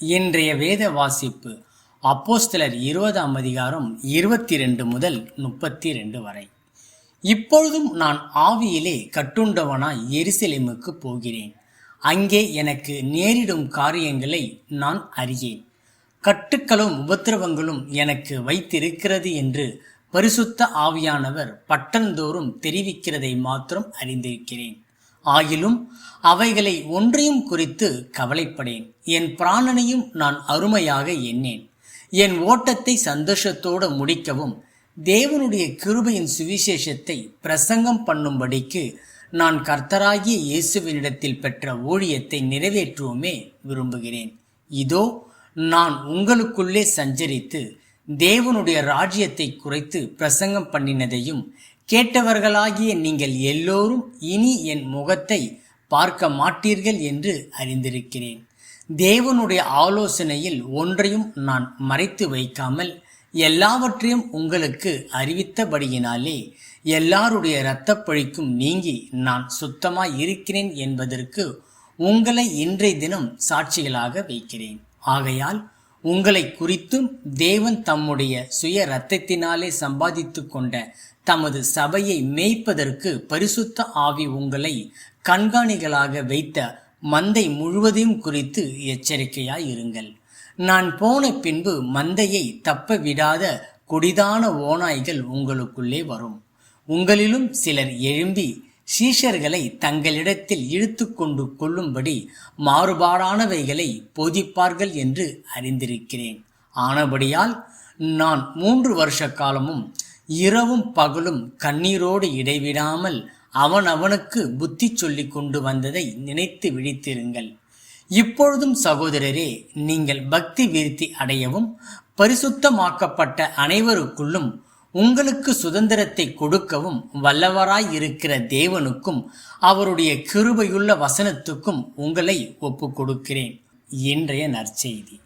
இன்றைய வேத வாசிப்பு அப்போஸ்தலர் இருபதாம் அதிகாரம் இருபத்தி ரெண்டு முதல் முப்பத்தி ரெண்டு வரை. இப்பொழுதும் நான் ஆவியிலே கட்டுண்டவனாய் எருசலேமுக்கு போகிறேன். அங்கே எனக்கு நேரிடும் காரியங்களை நான் அறியேன். கட்டுக்களும் உபத்திரவங்களும் எனக்கு வைத்திருக்கிறது என்று பரிசுத்த ஆவியானவர் பட்டந்தோறும் தெரிவிக்கிறதை மாத்திரம் அறிந்திருக்கிறேன். ஆயிலும் அவைகளை ஒன்றையும் குறித்து கவலைப்படேன். என் பிராணனையும் நான் அருமையாக எண்ணேன். என் ஓட்டத்தை சந்தோஷத்தோடு முடிக்கவும் தேவனுடைய கிருபையின் சுவிசேஷத்தை பிரசங்கம் பண்ணும்படிக்கு நான் கர்த்தராகிய இயேசுவினிடத்தில் பெற்ற ஊழியத்தை நிறைவேற்றுவோமே விரும்புகிறேன். இதோ நான் உங்களுக்குள்ளே சஞ்சரித்து தேவனுடைய ராஜ்யத்தை குறைத்து பிரசங்கம் பண்ணினதையும் கேட்டவர்களாகிய நீங்கள் எல்லோரும் இனி என் முகத்தை பார்க்க மாட்டீர்கள் என்று அறிந்திருக்கிறேன். தேவனுடைய ஆலோசனையில் ஒன்றையும் நான் மறைத்து வைக்காமல் எல்லாவற்றையும் உங்களுக்கு அறிவித்தபடியினாலே எல்லாருடைய இரத்தப்பழிக்கும் நீங்கி நான் சுத்தமாய் இருக்கிறேன் என்பதற்கு உங்களை இன்றைய தினம் சாட்சிகளாக வைக்கிறேன். ஆகையால் உங்களை குறித்தும் தேவன் தம்முடைய சுய இரத்தத்தினாலே சம்பாதித்து கொண்ட தமது சபையை மேய்ப்பதற்கு பரிசுத்த ஆவி உங்களை கண்காணிகளாக வைத்த மந்தை முழுவதையும் குறித்து எச்சரிக்கையாய் இருங்கள். நான் போன பின்பு மந்தையை தப்ப விடாத கொடிதான ஓநாய்கள் உங்களுக்குள்ளே வரும். உங்களிலும் சிலர் எழும்பி சீஷர்களை தங்களிடத்தில் இழுத்து கொண்டு கொள்ளும்படி மாறுபாடானவைகளை போதிப்பார்கள் என்று அறிந்திருக்கிறேன். ஆனபடியால் நான் மூன்று வருஷ காலமும் இரவும் பகலும் கண்ணீரோடு இடைவிடாமல் அவன் அவனுக்கு புத்தி சொல்லிக் கொண்டு வந்ததை நினைத்து விழித்திருங்கள். இப்பொழுதும் சகோதரரே நீங்கள் பக்தி விருத்தி அடையவும் பரிசுத்தமாக்கப்பட்ட அனைவருக்குள்ளும் உங்களுக்கு சுதந்திரத்தை கொடுக்கவும் வல்லவராய் இருக்கிற தேவனுக்கும் அவருடைய கிருபையுள்ள வசனத்துக்கும் உங்களை ஒப்பு கொடுக்கிறேன் இன்றைய நற்செய்தி.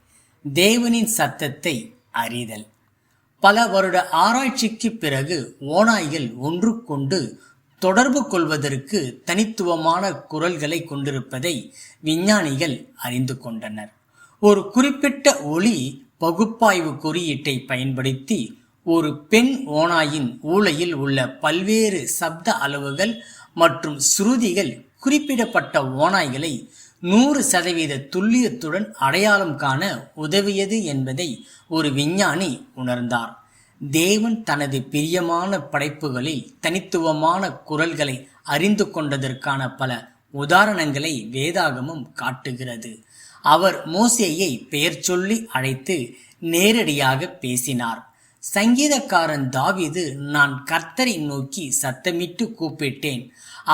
தேவனின் சத்தத்தை அறிதல். பல வருட ஆராய்ச்சிக்கு பிறகு ஓநாய்கள் ஒன்று கொண்டு தொடர்பு கொள்வதற்கு தனித்துவமான குரல்களை கொண்டிருப்பதை விஞ்ஞானிகள் அறிந்து கொண்டனர். ஒரு குறிப்பிட்ட ஒளி பகுப்பாய்வு குறியீட்டை பயன்படுத்தி ஒரு பெண் ஓநாயின் ஊளையில் உள்ள பல்வேறு சப்த அளவுகள் மற்றும் ஸ்ருதிகள் குறிப்பிடப்பட்ட ஓநாய்களை நூறு சதவீத துல்லியத்துடன் அடையாளம் காண உதவியது என்பதை ஒரு விஞ்ஞானி உணர்ந்தார். தேவன் தனது பிரியமான படைப்புகளில் தனித்துவமான குரல்களை அறிந்து கொண்டதற்கான பல உதாரணங்களை வேதாகமும் காட்டுகிறது. அவர் மோசேயை பெயர் சொல்லி அழைத்து நேரடியாக பேசினார். சங்கீதக்காரன் தாவிது நான் கர்த்தரை நோக்கி சத்தமிட்டு கூப்பிட்டேன்.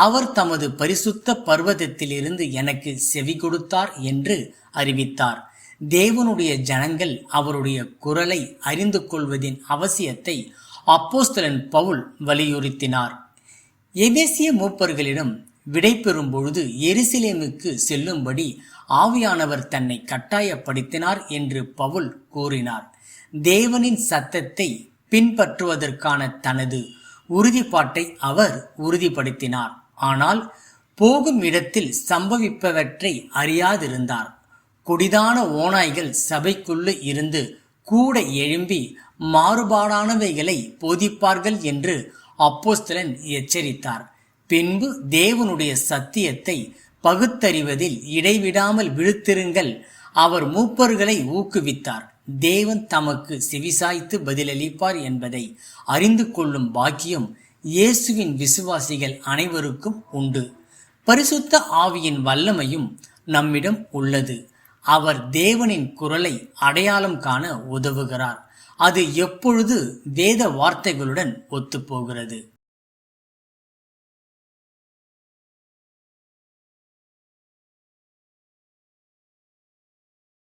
அவர் தமது பரிசுத்த பர்வதத்திலிருந்து எனக்கு செவி கொடுத்தார் என்று அறிவித்தார். தேவனுடைய ஜனங்கள் அவருடைய குரலை அறிந்து கொள்வதின் அவசியத்தை அப்போஸ்தலன் பவுல் வலியுறுத்தினார். எபேசிய மூப்பர்களிடம் விடை பெறும் பொழுது எருசலேமுக்கு செல்லும்படி ஆவியானவர் தன்னை கட்டாயப்படுத்தினார் என்று பவுல் கூறினார். தேவனின் சத்தத்தை பின்பற்றுவதற்கான தனது உறுதிப்பாட்டை அவர் உறுதிப்படுத்தினார். ஆனால் போகும் இடத்தில் சம்பவிப்பவற்றை அறியாதிருந்தார். கொடிதான ஓநாய்கள் சபைக்குள்ளே இருந்து கூட எழும்பி மாறுபாடானவைகளை போதிப்பார்கள் என்று அப்போஸ்தலன் எச்சரித்தார். பின்பு தேவனுடைய சத்தியத்தை பகுத்தறிவதில் இடைவிடாமல் விழுத்திருங்கள். அவர் மூப்பர்களை ஊக்குவித்தார். தேவன் தமக்கு செவிசாய்த்து பதிலளிப்பார் என்பதை அறிந்து கொள்ளும் பாக்கியம் இயேசுவின் விசுவாசிகள் அனைவருக்கும் உண்டு. பரிசுத்த ஆவியின் வல்லமையும் நம்மிடம் உள்ளது. அவர் தேவனின் குரலை அடையாளம் காண உதவுகிறார். அது எப்பொழுது வேத வார்த்தைகளுடன் ஒத்துப்போகிறது.